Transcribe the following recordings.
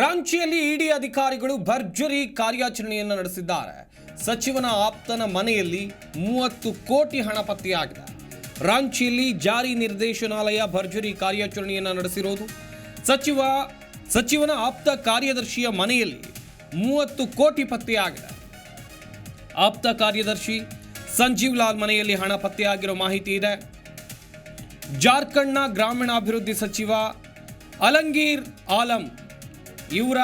ರಾಂಚಿಯಲ್ಲಿ ಇಡಿ ಅಧಿಕಾರಿಗಳು ಭರ್ಜರಿ ಕಾರ್ಯಾಚರಣೆಯನ್ನು ನಡೆಸಿದ್ದಾರೆ. ಸಚಿವನ ಆಪ್ತನ ಮನೆಯಲ್ಲಿ ಮೂವತ್ತು ಕೋಟಿ ಹಣ ಪತ್ತೆಯಾಗಿದೆ. ರಾಂಚಿಯಲ್ಲಿ ಜಾರಿ ನಿರ್ದೇಶನಾಲಯ ಭರ್ಜರಿ ಕಾರ್ಯಾಚರಣೆಯನ್ನು ನಡೆಸಿರೋದು. ಸಚಿವ, ಸಚಿವನ ಆಪ್ತ ಕಾರ್ಯದರ್ಶಿಯ ಮನೆಯಲ್ಲಿ ಮೂವತ್ತು ಕೋಟಿ ಪತ್ತೆಯಾಗಿದೆ. ಆಪ್ತ ಕಾರ್ಯದರ್ಶಿ ಸಂಜೀವ್ ಲಾಲ್ ಮನೆಯಲ್ಲಿ ಹಣ ಪತ್ತೆಯಾಗಿರೋ ಮಾಹಿತಿ ಇದೆ. ಜಾರ್ಖಂಡ್ನ ಗ್ರಾಮೀಣಾಭಿವೃದ್ಧಿ ಸಚಿವ ಅಲಂಗೀರ್ ಆಲಂ ಇವರ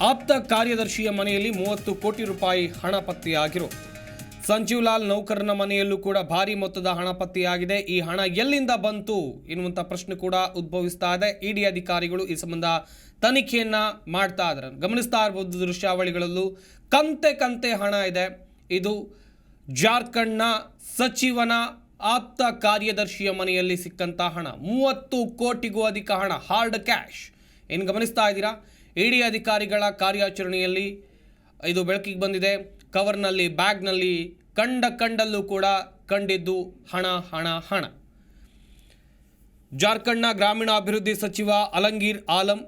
ಆಪ್ತ ಕಾರ್ಯದರ್ಶಿಯ ಮನೆಯಲ್ಲಿ ಮೂವತ್ತು ಕೋಟಿ ರೂಪಾಯಿ ಹಣ ಪತ್ತೆಯಾಗಿರು. ಸಂಜೀವ್ ಲಾಲ್ ನೌಕರನ ಮನೆಯಲ್ಲೂ ಕೂಡ ಭಾರಿ ಮೊತ್ತದ ಹಣ ಪತ್ತೆಯಾಗಿದೆ. ಈ ಹಣ ಎಲ್ಲಿಂದ ಬಂತು ಎನ್ನುವಂಥ ಪ್ರಶ್ನೆ ಕೂಡ ಉದ್ಭವಿಸ್ತಾ ಇದೆ. ಇಡಿ ಅಧಿಕಾರಿಗಳು ಈ ಸಂಬಂಧ ತನಿಖೆಯನ್ನ ಮಾಡ್ತಾ ಇದ್ದಾರೆ. ಗಮನಿಸ್ತಾ ಇರ್ಬೋದು ದೃಶ್ಯಾವಳಿಗಳಲ್ಲೂ ಕಂತೆ ಕಂತೆ ಹಣ ಇದೆ. ಇದು ಜಾರ್ಖಂಡ್ನ ಸಚಿವನ ಆಪ್ತ ಕಾರ್ಯದರ್ಶಿಯ ಮನೆಯಲ್ಲಿ ಸಿಕ್ಕಂತ ಹಣ. ಮೂವತ್ತು ಕೋಟಿಗೂ ಅಧಿಕ ಹಣ. Hard cash. ಏನು ಗಮನಿಸ್ತಾ ಇದ್ದೀರಾ? ಇಡಿ ಅಧಿಕಾರಿಗಳ ಕಾರ್ಯಾಚರಣೆಯಲ್ಲಿ ಇದು ಬೆಳಕಿಗೆ ಬಂದಿದೆ. ಕವರ್ನಲ್ಲಿ, ಬ್ಯಾಗ್ನಲ್ಲಿ ಕಂಡ ಕಂಡಲ್ಲೂ ಕೂಡ ಕಂಡಿದ್ದು ಹಣ ಹಣ ಹಣ. ಜಾರ್ಖಂಡ್ನ ಗ್ರಾಮೀಣಾಭಿವೃದ್ಧಿ ಸಚಿವ ಅಲಂಗೀರ್ ಆಲಂ,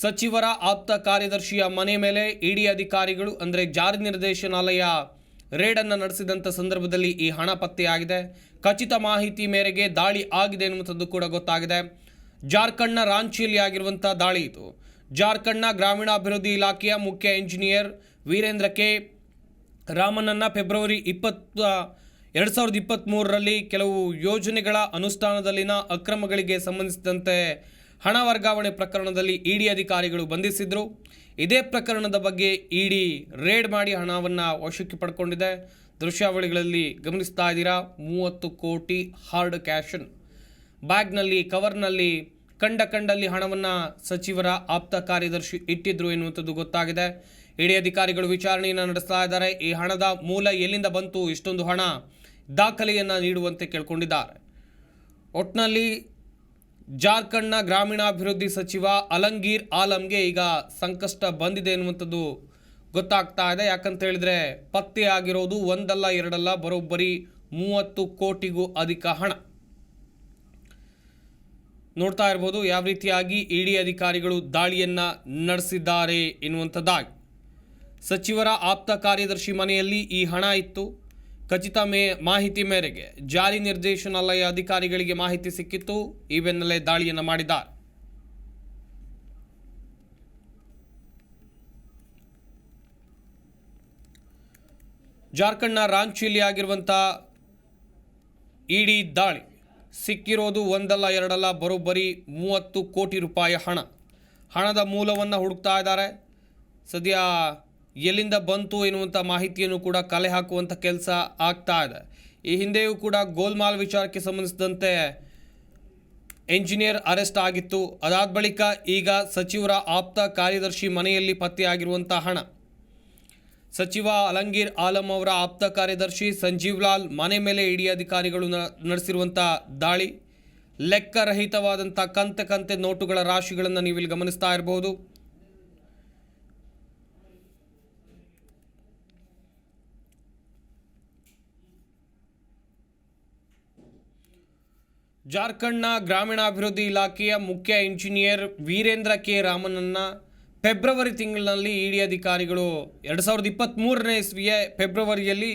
ಸಚಿವರ ಆಪ್ತ ಕಾರ್ಯದರ್ಶಿಯ ಮನೆ ಮೇಲೆ ಇಡಿ ಅಧಿಕಾರಿಗಳು, ಅಂದರೆ ಜಾರಿ ನಿರ್ದೇಶನಾಲಯ, ರೇಡನ್ನು ನಡೆಸಿದಂಥ ಸಂದರ್ಭದಲ್ಲಿ ಈ ಹಣ ಪತ್ತೆಯಾಗಿದೆ. ಖಚಿತ ಮಾಹಿತಿ ಮೇರೆಗೆ ದಾಳಿ ಆಗಿದೆ ಎನ್ನುವಂಥದ್ದು ಕೂಡ ಗೊತ್ತಾಗಿದೆ. ಜಾರ್ಖಂಡ್ನ ರಾಂಚಿಯಲ್ಲಿ ಆಗಿರುವಂಥ ದಾಳಿ ಇದು. ಜಾರ್ಖಂಡ್ನ ಗ್ರಾಮೀಣಾಭಿವೃದ್ಧಿ ಇಲಾಖೆಯ ಮುಖ್ಯ ಇಂಜಿನಿಯರ್ ವೀರೇಂದ್ರ ಕೆ. ರಾಮನನ್ನ ಫೆಬ್ರವರಿ ಇಪ್ಪತ್ತ, ಎರಡು ಸಾವಿರದ ಇಪ್ಪತ್ತ್ಮೂರರಲ್ಲಿ ಕೆಲವು ಯೋಜನೆಗಳ ಅನುಷ್ಠಾನದಲ್ಲಿನ ಅಕ್ರಮಗಳಿಗೆ ಸಂಬಂಧಿಸಿದಂತೆ ಹಣ ವರ್ಗಾವಣೆ ಪ್ರಕರಣದಲ್ಲಿ ಇಡಿ ಅಧಿಕಾರಿಗಳು ಬಂಧಿಸಿದ್ರು. ಇದೇ ಪ್ರಕರಣದ ಬಗ್ಗೆ ಇಡಿ ರೇಡ್ ಮಾಡಿ ಹಣವನ್ನು ವಶಕ್ಕೆ ಪಡ್ಕೊಂಡಿದೆ. ದೃಶ್ಯಾವಳಿಗಳಲ್ಲಿ ಗಮನಿಸ್ತಾ ಇದ್ದೀರಾ, ಮೂವತ್ತು ಕೋಟಿ ಹಾರ್ಡ್ ಕ್ಯಾಶನ್ ಬ್ಯಾಗ್ನಲ್ಲಿ, ಕವರ್ನಲ್ಲಿ, ಕಂಡ ಕಂಡಲ್ಲಿ ಹಣವನ್ನು ಸಚಿವರ ಆಪ್ತ ಕಾರ್ಯದರ್ಶಿ ಇಟ್ಟಿದ್ರು ಎನ್ನುವಂಥದ್ದು ಗೊತ್ತಾಗಿದೆ. ಇಡಿ ಅಧಿಕಾರಿಗಳು ವಿಚಾರಣೆಯನ್ನು ನಡೆಸ್ತಾ ಇದ್ದಾರೆ. ಈ ಹಣದ ಮೂಲ ಎಲ್ಲಿಂದ ಬಂತು, ಇಷ್ಟೊಂದು ಹಣ ದಾಖಲೆಯನ್ನು ನೀಡುವಂತೆ ಕೇಳ್ಕೊಂಡಿದ್ದಾರೆ. ಒಟ್ನಲ್ಲಿ ಜಾರ್ಖಂಡ್ನ ಗ್ರಾಮೀಣಾಭಿವೃದ್ಧಿ ಸಚಿವ ಅಲಂಗೀರ್ ಆಲಂಗೆ ಈಗ ಸಂಕಷ್ಟ ಬಂದಿದೆ ಎನ್ನುವಂಥದ್ದು ಗೊತ್ತಾಗ್ತಾ ಇದೆ. ಯಾಕಂತ ಹೇಳಿದ್ರೆ ಪತ್ತೆಯಾಗಿರೋದು ಒಂದಲ್ಲ ಎರಡಲ್ಲ, ಬರೋಬ್ಬರಿ ಮೂವತ್ತು ಕೋಟಿಗೂ ಅಧಿಕ ಹಣ. ನೋಡ್ತಾ ಇರ್ಬೋದು, ಯಾವ ರೀತಿಯಾಗಿ ಇಡಿ ಅಧಿಕಾರಿಗಳು ದಾಳಿಯನ್ನು ನಡೆಸಿದ್ದಾರೆ ಎನ್ನುವಂಥದ್ದಾಗಿ. ಸಚಿವರ ಆಪ್ತ ಕಾರ್ಯದರ್ಶಿ ಮನೆಯಲ್ಲಿ ಈ ಹಣ ಇತ್ತು. ಖಚಿತ ಮೇ, ಮಾಹಿತಿ ಮೇರೆಗೆ ಜಾರಿ ನಿರ್ದೇಶನಾಲಯ ಅಧಿಕಾರಿಗಳಿಗೆ ಮಾಹಿತಿ ಸಿಕ್ಕಿತ್ತು. ಈ ಬೆನ್ನಲ್ಲೇ ದಾಳಿಯನ್ನು ಮಾಡಿದ್ದಾರೆ. ಜಾರ್ಖಂಡ್ನ ರಾಂಚಿಯಲ್ಲಿ ಆಗಿರುವಂಥ ಇಡಿ ದಾಳಿ. ಸಿಕ್ಕಿರೋದು ಒಂದಲ್ಲ ಎರಡಲ್ಲ ಬರೋಬ್ಬರಿ ಮೂವತ್ತು ಕೋಟಿ ರೂಪಾಯಿ ಹಣ. ಹಣದ ಮೂಲವನ್ನು ಹುಡುಕ್ತಾ ಇದ್ದಾರೆ. ಸದ್ಯ ಎಲ್ಲಿಂದ ಬಂತು ಎನ್ನುವಂಥ ಮಾಹಿತಿಯನ್ನು ಕೂಡ ಕಲೆ ಹಾಕುವಂಥ ಕೆಲಸ ಆಗ್ತಾ ಇದೆ. ಈ ಹಿಂದೆಯೂ ಕೂಡ ಗೋಲ್ಮಾಲ್ ವಿಚಾರಕ್ಕೆ ಸಂಬಂಧಿಸಿದಂತೆ ಎಂಜಿನಿಯರ್ ಅರೆಸ್ಟ್ ಆಗಿತ್ತು. ಅದಾದ ಬಳಿಕ ಈಗ ಸಚಿವರ ಆಪ್ತ ಕಾರ್ಯದರ್ಶಿ ಮನೆಯಲ್ಲಿ ಪತ್ತೆಯಾಗಿರುವಂಥ ಹಣ. ಸಚಿವ ಅಲಂಗೀರ್ ಆಲಂ ಅವರ ಆಪ್ತ ಕಾರ್ಯದರ್ಶಿ ಸಂಜೀವ್ ಲಾಲ್ ಮನೆ ಮೇಲೆ ಇಡಿ ಅಧಿಕಾರಿಗಳು ನಡೆಸಿರುವಂಥ ದಾಳಿ. ಲೆಕ್ಕರಹಿತವಾದಂಥ ಕಂತೆ ಕಂತೆ ನೋಟುಗಳ ರಾಶಿಗಳನ್ನು ನೀವಿಲ್ಲಿ ಗಮನಿಸ್ತಾ ಇರಬಹುದು ಜಾರ್ಖಂಡ್ನ ಗ್ರಾಮೀಣಾಭಿವೃದ್ಧಿ ಇಲಾಖೆಯ ಮುಖ್ಯ ಇಂಜಿನಿಯರ್ ವೀರೇಂದ್ರ ಕೆ ರಾಮನನ್ನ ಫೆಬ್ರವರಿ ತಿಂಗಳಿನಲ್ಲಿ ಇಡಿ ಅಧಿಕಾರಿಗಳು ಎರಡು ಸಾವಿರದ ಇಪ್ಪತ್ತ್ಮೂರನೇ ಇಸ್ವಿಯ ಫೆಬ್ರವರಿಯಲ್ಲಿ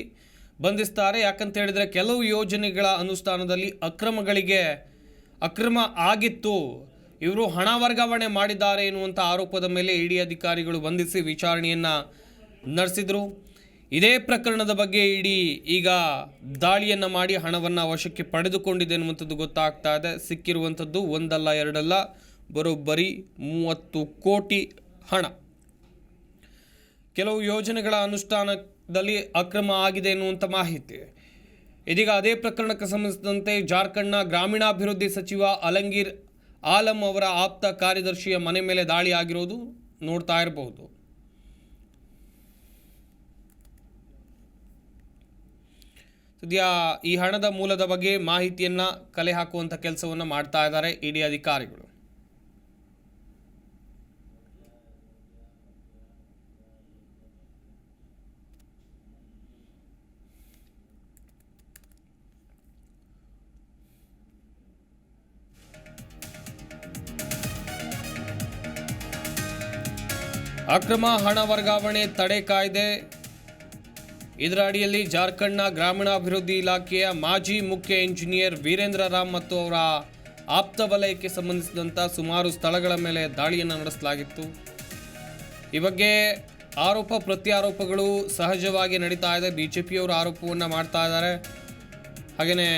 ಬಂಧಿಸ್ತಾರೆ. ಯಾಕಂತ ಹೇಳಿದರೆ ಕೆಲವು ಯೋಜನೆಗಳ ಅನುಷ್ಠಾನದಲ್ಲಿ ಅಕ್ರಮಗಳಿಗೆ ಅಕ್ರಮ ಆಗಿತ್ತು. ಇವರು ಹಣ ವರ್ಗಾವಣೆ ಮಾಡಿದ್ದಾರೆ ಎನ್ನುವಂಥ ಆರೋಪದ ಮೇಲೆ ಇಡಿ ಅಧಿಕಾರಿಗಳು ಬಂಧಿಸಿ ವಿಚಾರಣೆಯನ್ನು ನಡೆಸಿದರು. ಇದೇ ಪ್ರಕರಣದ ಬಗ್ಗೆ ಇಡಿ ಈಗ ದಾಳಿಯನ್ನು ಮಾಡಿ ಹಣವನ್ನು ವಶಕ್ಕೆ ಪಡೆದುಕೊಂಡಿದೆ ಎನ್ನುವಂಥದ್ದು ಗೊತ್ತಾಗ್ತಾ ಇದೆ. ಸಿಕ್ಕಿರುವಂಥದ್ದು ಒಂದಲ್ಲ, ಎರಡಲ್ಲ, ಬರೋಬ್ಬರಿ ಮೂವತ್ತು ಕೋಟಿ ಹಣ. ಕೆಲವು ಯೋಜನೆಗಳ ಅನುಷ್ಠಾನದಲ್ಲಿ ಅಕ್ರಮ ಆಗಿದೆ ಎನ್ನುವಂಥ ಮಾಹಿತಿ. ಇದೀಗ ಅದೇ ಪ್ರಕರಣಕ್ಕೆ ಸಂಬಂಧಿಸಿದಂತೆ ಜಾರ್ಖಂಡ್ನ ಗ್ರಾಮೀಣಾಭಿವೃದ್ಧಿ ಸಚಿವ ಅಲಂಗೀರ್ ಆಲಂ ಅವರ ಆಪ್ತ ಕಾರ್ಯದರ್ಶಿಯ ಮನೆ ಮೇಲೆ ದಾಳಿ ಆಗಿರೋದು ನೋಡ್ತಾ ಇರಬಹುದು. ಸದ್ಯ ಈ ಹಣದ ಮೂಲದ ಬಗ್ಗೆ ಮಾಹಿತಿಯನ್ನು ಕಲೆ ಹಾಕುವಂಥ ಕೆಲಸವನ್ನು ಮಾಡ್ತಾ ಇದ್ದಾರೆ ಇಡಿ ಅಧಿಕಾರಿಗಳು. ಅಕ್ರಮ ಹಣ ವರ್ಗಾವಣೆ ತಡೆ ಕಾಯ್ದೆ. ಇದರ ಅಡಿಯಲ್ಲಿ ಜಾರ್ಖಂಡ್ನ ಗ್ರಾಮೀಣಾಭಿವೃದ್ಧಿ ಇಲಾಖೆಯ ಮಾಜಿ ಮುಖ್ಯ ಇಂಜಿನಿಯರ್ ವೀರೇಂದ್ರ ರಾಮ್ ಮತ್ತು ಅವರ ಆಪ್ತ ವಲಯಕ್ಕೆ ಸಂಬಂಧಿಸಿದಂಥ ಸುಮಾರು ಸ್ಥಳಗಳ ಮೇಲೆ ದಾಳಿಯನ್ನು ನಡೆಸಲಾಗಿತ್ತು. ಈ ಬಗ್ಗೆ ಆರೋಪ ಪ್ರತ್ಯಾರೋಪಗಳು ಸಹಜವಾಗಿ ನಡೀತಾ ಇದೆ. ಬಿ ಜೆ ಪಿಯವರು ಆರೋಪವನ್ನು ಮಾಡ್ತಾ ಇದ್ದಾರೆ. ಹಾಗೆಯೇ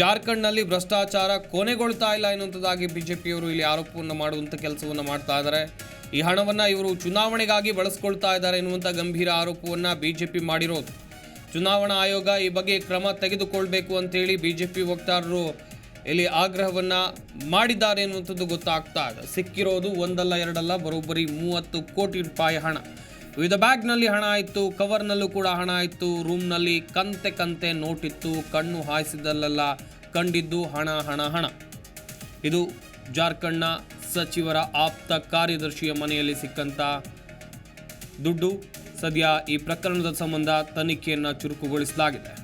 ಜಾರ್ಖಂಡ್ನಲ್ಲಿ ಭ್ರಷ್ಟಾಚಾರ ಕೊನೆಗೊಳ್ತಾ ಇಲ್ಲ ಎನ್ನುವಂಥದ್ದಾಗಿ ಬಿ ಜೆ ಪಿಯವರು ಇಲ್ಲಿ ಆರೋಪವನ್ನು ಮಾಡುವಂಥ ಕೆಲಸವನ್ನು ಮಾಡ್ತಾ ಇದ್ದಾರೆ. ಈ ಹಣವನ್ನು ಇವರು ಚುನಾವಣೆಗಾಗಿ ಬಳಸ್ಕೊಳ್ತಾ ಇದ್ದಾರೆ ಎನ್ನುವಂಥ ಗಂಭೀರ ಆರೋಪವನ್ನು ಬಿ ಜೆ ಪಿ ಮಾಡಿರೋದು. ಚುನಾವಣಾ ಆಯೋಗ ಈ ಬಗ್ಗೆ ಕ್ರಮ ತೆಗೆದುಕೊಳ್ಬೇಕು ಅಂತೇಳಿ ಬಿ ಜೆ ಪಿ ವಕ್ತಾರರು ಇಲ್ಲಿ ಆಗ್ರಹವನ್ನು ಮಾಡಿದ್ದಾರೆ ಎನ್ನುವಂಥದ್ದು ಗೊತ್ತಾಗ್ತಾ ಇದೆ. ಸಿಕ್ಕಿರೋದು ಒಂದಲ್ಲ, ಎರಡಲ್ಲ, ಬರೋಬ್ಬರಿ ಮೂವತ್ತು ಕೋಟಿ ರೂಪಾಯಿ ಹಣ. ವಿವಿಧ ಬ್ಯಾಗ್ನಲ್ಲಿ ಹಣ ಇತ್ತು, ಕವರ್ನಲ್ಲೂ ಕೂಡ ಹಣ ಇತ್ತು, ರೂಮ್ನಲ್ಲಿ ಕಂತೆ ಕಂತೆ ನೋಟಿತ್ತು, ಕಣ್ಣು ಹಾಯಿಸಿದಲ್ಲೆಲ್ಲ ಕಂಡಿದ್ದು ಹಣ ಹಣ ಹಣ. ಇದು ಜಾರ್ಖಂಡ್ನ ಸಚಿವರ ಆಪ್ತ ಕಾರ್ಯದರ್ಶಿಯ ಮನೆಯಲ್ಲಿ ಸಿಕ್ಕಂತ ದುಡ್ಡು ಸದ್ಯ ಈ ಪ್ರಕರಣದ ಸಂಬಂಧ ತನಿಖೆಯನ್ನು ಚುರುಕುಗೊಳಿಸಲಾಗಿದೆ.